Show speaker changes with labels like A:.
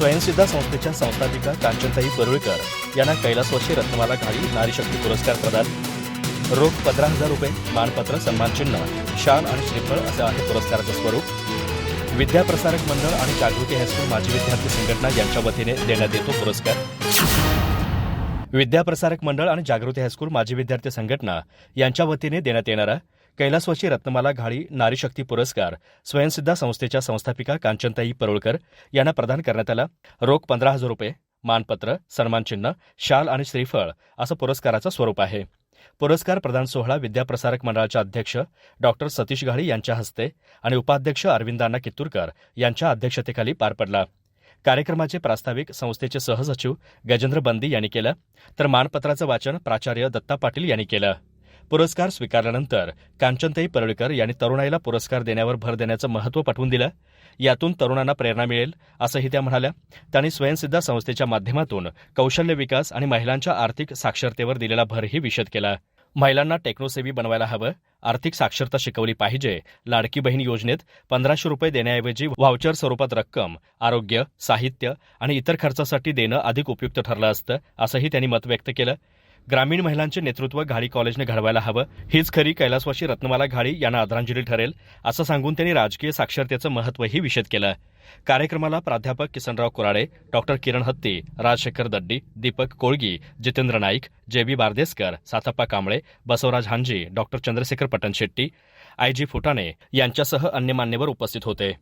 A: स्वयंसिद्धा संस्थेच्या संस्थापिका कांचनताई परुळकर यांना कैलासवासी रत्नमाला घाडी नारी शक्ती पुरस्कार प्रदान. रोख पंधरा हजार रुपये मानपत्र सन्मानचिन्ह शाल आणि श्रीफळ असं आहे पुरस्काराचं स्वरूप. विद्याप्रसारक मंडळ आणि जागृती हायस्कूल माजी विद्यार्थी संघटना यांच्या वतीने देण्यात येतो पुरस्कार. विद्याप्रसारक मंडळ आणि जागृती हायस्कूल माजी विद्यार्थी संघटना यांच्या वतीने देण्यात येणारा कैलासवाची रत्नमाला घाळी नारी शक्ती पुरस्कार स्वयंसिद्धा संस्थेच्या संस्थापिका कांचनताई परुळकर यांना प्रदान करण्यात आला. रोख पंधरा हजार रुपये मानपत्र सन्मानचिन्ह शाल आणि श्रीफळ असं पुरस्काराचं स्वरूप आहे. पुरस्कार प्रदान सोहळा विद्याप्रसारक मंडळाचे अध्यक्ष डॉक्टर सतीश घाळी यांच्या हस्ते आणि उपाध्यक्ष अरविंदांना कित्तूरकर यांच्या अध्यक्षतेखाली पार पडला. कार्यक्रमाचे प्रास्ताविक संस्थेचे सहसचिव गजेंद्र बंदी यांनी केलं. तर मानपत्राचं वाचन प्राचार्य दत्ता पाटील यांनी केलं. पुरस्कार स्वीकारल्यानंतर कांचनताई परळकर यांनी तरुणाईला पुरस्कार देण्यावर भर देण्याचं महत्त्व पटवून दिलं. यातून तरुणांना प्रेरणा मिळेल असंही त्या म्हणाल्या. त्यांनी स्वयंसिद्धा संस्थेच्या माध्यमातून कौशल्य विकास आणि महिलांच्या आर्थिक साक्षरतेवर दिलेला भरही विशद केला. महिलांना टेक्नोसेवी बनवायला हवं आर्थिक साक्षरता शिकवली पाहिजे लाडकी बहीण योजनेत पंधराशे रुपये देण्याऐवजी व्हाउचर स्वरूपात रक्कम आरोग्य साहित्य आणि इतर खर्चासाठी देणं अधिक उपयुक्त ठरलं असतं असंही त्यांनी मत व्यक्त केलं. ग्रामीण महिलांचे नेतृत्व घाडी कॉलेजने घडवायला हवं हीच खरी कैलासवाशी रत्नमाला घाडी यांना आदरांजली ठरेल असं सांगून त्यांनी राजकीय साक्षरतेचं महत्त्वही विषद केलं. कार्यक्रमाला प्राध्यापक किसनराव कुराडे डॉक्टर किरण हत्ती राजशेखर दड्डी दीपक कोळगी जितेंद्र नाईक जे बी Bardeskar Sathappa Kamble Basavaraj Hanji doctor Chandrashekhar Patanshetti I G Phutane यांच्यासह अन्य मान्यवर उपस्थित होते.